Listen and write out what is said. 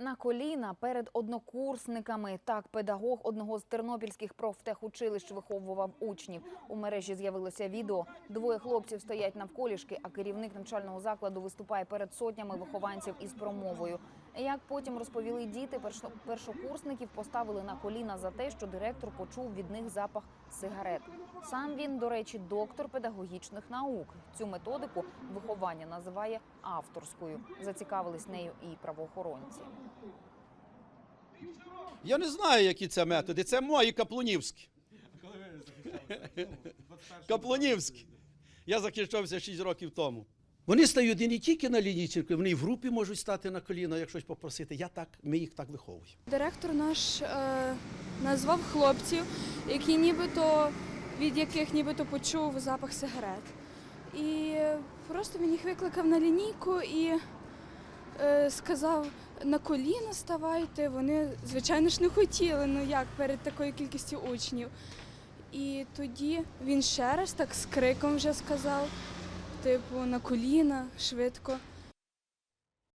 На коліна перед однокурсниками. Так, педагог одного з тернопільських профтехучилищ виховував учнів. У мережі з'явилося відео. Двоє хлопців стоять навколішки, а керівник навчального закладу виступає перед сотнями вихованців із промовою. Як потім розповіли діти, першо- першокурсників поставили на коліна за те, що директор почув від них запах сигарет. Сам він, до речі, доктор педагогічних наук. Цю методику виховання називає авторською. Зацікавились нею і правоохоронці. Я не знаю, які це методи. Це мої каплунівські. Каплунівські. Я захищався 6 років тому. Вони стають і не тільки на лінії церкви, вони і в групі можуть стати на коліна, як щось попросити. Я так, ми їх так виховуємо. Директор наш е, назвав хлопців, які нібито від яких нібито почув запах сигарет. І просто він їх викликав на лінійку і е, сказав на коліно ставайте. Вони, звичайно ж, не хотіли, ну як перед такою кількістю учнів. І тоді він ще раз так з криком вже сказав, типу, на коліна, швидко.